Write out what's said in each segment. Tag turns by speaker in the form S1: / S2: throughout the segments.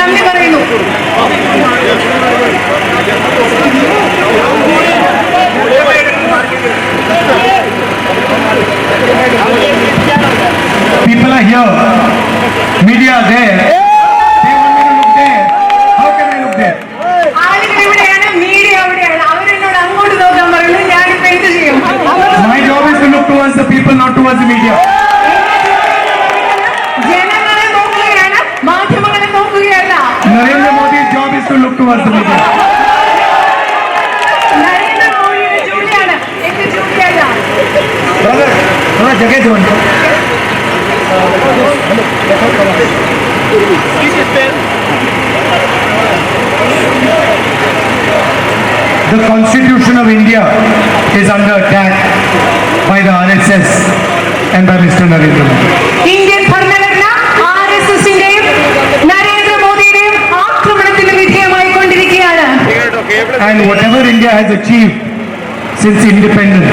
S1: നന്ദി പറയുന്നു
S2: People are here. Media are there. ಚಕ್ರವರ್ತಿ थोड़ा The Constitution of India is under attack by the RSS and by Mr. Narendra Modi.
S1: Indian
S2: And whatever India has achieved since independence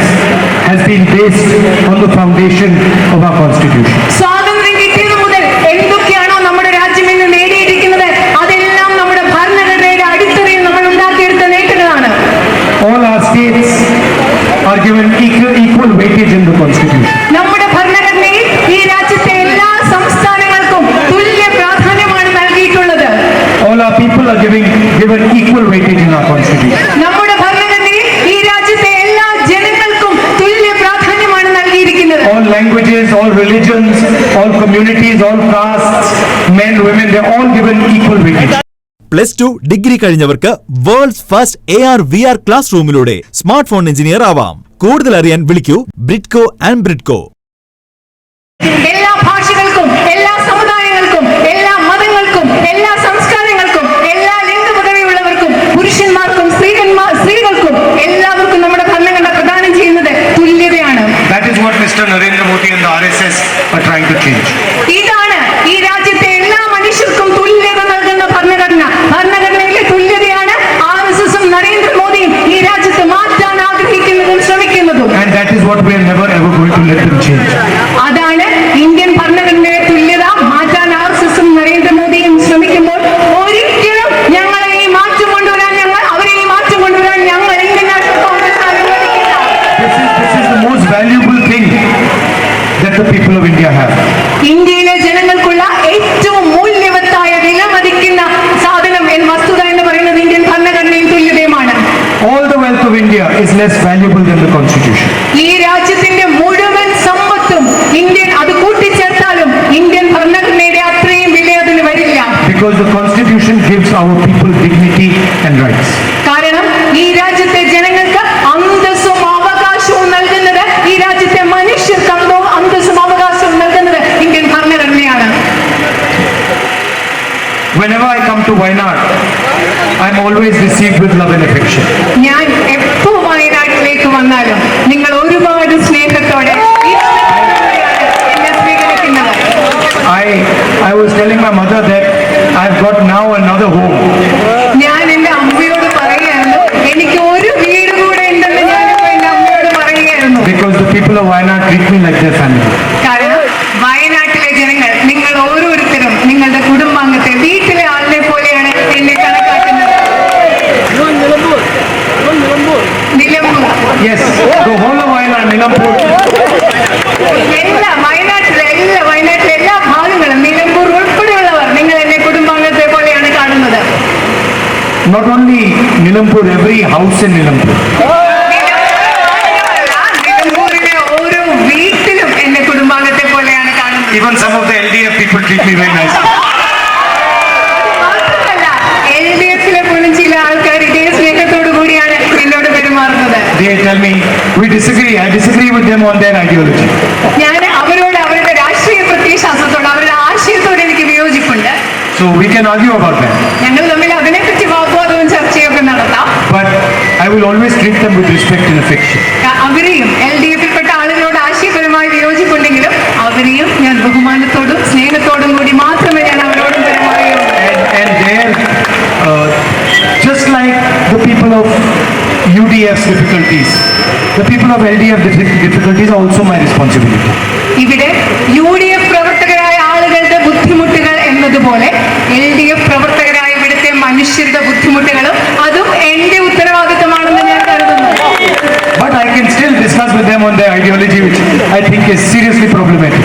S2: has been based on the foundation of our Constitution.
S1: സ്വാതന്ത്ര്യം കിട്ടിയത് മുതൽ എന്തൊക്കെയാണോ നമ്മുടെ രാജ്യം ഇന്ന് നേടിയിരിക്കുന്നത് അതെല്ലാം നമ്മുടെ ഭരണഘടനയുടെ അടിത്തറയിൽ നമ്മൾ ഉണ്ടാക്കിയെടുത്ത നേട്ടങ്ങളാണ്
S2: All our states are given equal, equal weightage in the Constitution. All our people are giving, given equal weightage in our Constitution.
S1: നമ്മുടെ ഭരണഘടനയിൽ ഈ രാജ്യത്തെ എല്ലാ ജനങ്ങൾക്കും തുല്യ പ്രാധാന്യമാണ് നൽകിയിരിക്കുന്നത്
S2: All languages, all religions, all communities, all castes, men, women, they're all given equal weightage.
S3: Plus two degree കഴിഞ്ഞവർക്ക് world's first A R V R class റൂമിലൂടെ smartphone engineer ആവാം കൂടുതൽ അറിയാൻ വിളിക്കൂ ബ്രിഡ്കോ ആൻഡ് ബ്രിഡ്കോ
S1: എല്ലാ ഭാഷകൾക്കും
S2: the people of India have.
S1: ഇന്ത്യയിലെ ജനങ്ങൾക്കുള്ള ഏറ്റവും മൂല്യവത്തായ വില മതിക്കുന്ന സാധനം വസ്തുത എന്ന് പറയുന്നത് ഇന്ത്യൻ ഭരണഘടനയും തുല്യതയുമാണ്
S2: All the wealth of India is less valuable than the Constitution. to Wayanad, I'm always received with love and affection.
S1: ഞാൻ എപ്പോ വയനാട്ടിലേക്ക് വന്നാലും നിങ്ങൾ ഒരുപാട് സ്നേഹത്തോടെ ഇഷ്ടത്തോടെയാണ് എന്നെ സ്വീകരിക്കുന്നത്
S2: I, I was telling my mother that I've got now another home
S1: ഞാൻ എന്റെ അമ്മയോട് പറയുകയായിരുന്നു എനിക്ക് ഒരു വീട് കൂടെ ഉണ്ടെന്ന് ഞാനിപ്പോ എന്റെ അമ്മയോട് പറയുകയായിരുന്നു
S2: because the people of Wayanad treat me like their family. The whole of Wayanad, Nilampur,
S1: എല്ലാ വയനാട്ടിലെ എല്ലാ വയനാട്ടിലെ എല്ലാ ഭാഗങ്ങളും നിലമ്പൂർ ഉൾപ്പെടെയുള്ളവർ നിങ്ങൾ എന്നെ കുടുംബാംഗത്തെ പോലെയാണ് കാണുന്നത്
S2: not only Nilampur, every house in Nilampur.
S1: നിലമ്പൂരിലെ ഓരോ വീട്ടിലും എന്നെ കുടുംബാംഗത്തെ പോലെയാണ് കാണുന്നത്
S2: Even some of the LDF people treat me very nicely. They tell me, we disagree, I disagree with them on their ideology.
S1: ഞാൻ അവരോട് അവരുടെ രാഷ്ട്രീയ പ്രത്യയശാസ്ത്രത്തോട് അവരുടെ ആശയത്തോട് എനിക്ക് വിയോജിപ്പുണ്ട്
S2: So we can argue about that.
S1: ഞങ്ങൾ തമ്മിൽ അതിനെപ്പറ്റി വാഗ്വാദവും ചർച്ചയൊക്കെ നടത്താം
S2: But I will always treat them with respect and affection.
S1: ക- അവരെയും
S2: difficulties. The people of LDF difficulties are also my responsibility.
S1: ഇവിടെ യു ഡി എഫ് പ്രവർത്തകരായ ആളുകളുടെ ബുദ്ധിമുട്ടുകൾ എന്നതുപോലെ എൽ ഡി എഫ്
S2: പ്രവർത്തകരായ ഇവിടുത്തെ മനുഷ്യരുടെ ബുദ്ധിമുട്ടുകളും അതും എന്റെ ഉത്തരവാദിത്തമാണെന്ന് ഞാൻ കരുതുന്നു But I can still discuss with them on their ideology, which I think is
S1: seriously problematic.